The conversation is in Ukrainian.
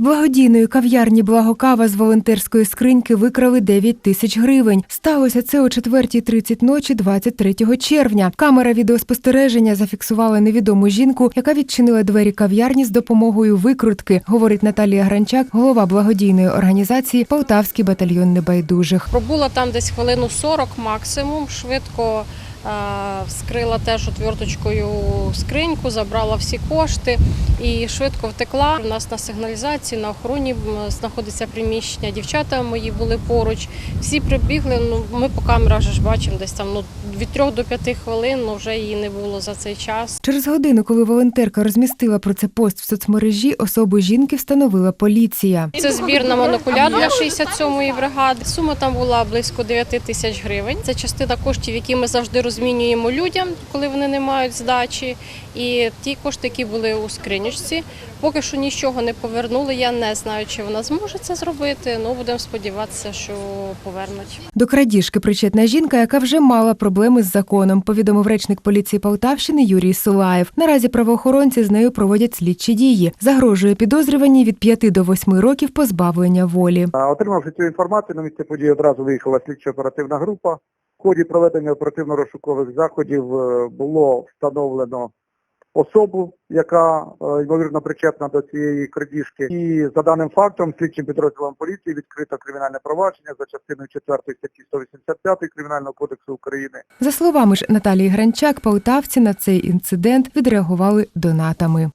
благодійної кав'ярні Благокава з волонтерської скриньки викрали 9 тисяч гривень. Сталося це о 4.30 ночі 23 червня. Камера відеоспостереження зафіксувала невідому жінку, яка відчинила двері кав'ярні з допомогою викрутки, говорить Наталія Гранчак, голова благодійної організації Полтавський батальйон небайдужих. Пробула там десь хвилину 40 максимум. Швидко вскрила теж отверточкою скриньку, забрала всі кошти і швидко втекла. У нас на сигналізації, на охороні знаходиться приміщення. Дівчата мої були поруч. Всі прибігли. Ну ми по камерах ж бачимо десь там ну від 3 до 5 хвилин. Ну вже її не було за цей час. Через годину, коли волонтерка розмістила про це пост в соцмережі, особу жінки встановила поліція. Це збір на монокуляр для 67-ї бригади. Сума там була близько 9 тисяч гривень. Це частина коштів, які ми завжди розмінюємо людям, коли вони не мають здачі. І ті кошти, які були у скринючці, поки що нічого не повернули. Я не знаю, чи вона зможе це зробити. Ну будемо сподіватися, що повернуть. До крадіжки причетна жінка, яка вже мала проблеми з законом, повідомив речник поліції Полтавщини Юрій Сулаєв. Наразі правоохоронці з нею проводять слідчі дії. Загрожує підозрюваній від 5 до 8 років позбавлення волі. Отримавши цю інформацію, на місце події одразу виїхала слідчо-оперативна група. В ході проведення оперативно-розшукових заходів е, було встановлено особу, яка е, ймовірно причетна до цієї крадіжки. І за даним фактом слідчим підрозділом поліції відкрито кримінальне провадження за частиною 4 статті 185 Кримінального кодексу України. За словами ж Наталії Гранчак, полтавці на цей інцидент відреагували донатами.